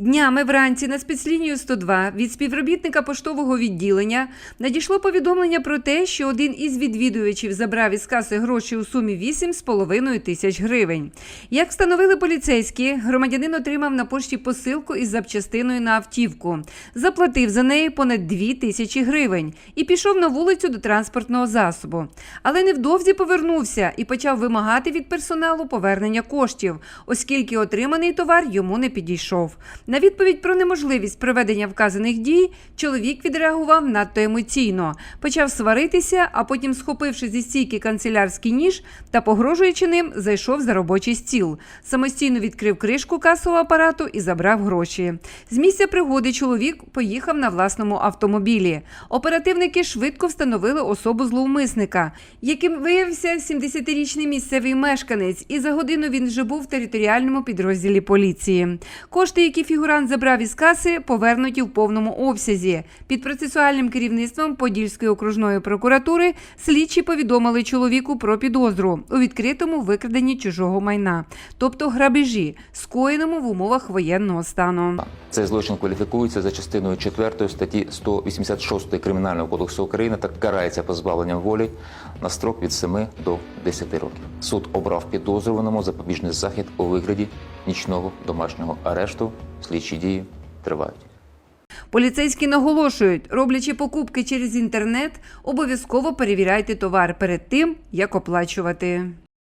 Днями вранці на спецлінію 102 від співробітника поштового відділення надійшло повідомлення про те, що один із відвідувачів забрав із каси гроші у сумі 8,5 тисяч гривень. Як встановили поліцейські, громадянин отримав на пошті посилку із запчастиною на автівку, заплатив за неї понад 2 тисячі гривень і пішов на вулицю до транспортного засобу. Але невдовзі повернувся і почав вимагати від персоналу повернення коштів, оскільки отриманий товар йому не підійшов. На відповідь про неможливість проведення вказаних дій чоловік відреагував надто емоційно, почав сваритися, а потім, схопивши зі стійки канцелярський ніж та погрожуючи ним, зайшов за робочий стіл. Самостійно відкрив кришку касового апарату і забрав гроші. З місця пригоди чоловік поїхав на власному автомобілі. Оперативники швидко встановили особу зловмисника, яким виявився 70-річний місцевий мешканець, і за годину він вже був в територіальному підрозділі поліції. Кошти, які фігурант забрав із каси, повернуті в повному обсязі. Під процесуальним керівництвом Подільської окружної прокуратури слідчі повідомили чоловіку про підозру у відкритому викраденні чужого майна, тобто грабежі, скоєному в умовах воєнного стану. Цей злочин кваліфікується за частиною 4 статті 186 Кримінального кодексу України та карається позбавленням волі на строк від 7 до 10 років. Суд обрав підозрюваному запобіжний захід у вигляді нічного домашнього арешту. Слідчі дії тривають. Поліцейські наголошують, роблячи покупки через інтернет, обов'язково перевіряйте товар перед тим, як оплачувати.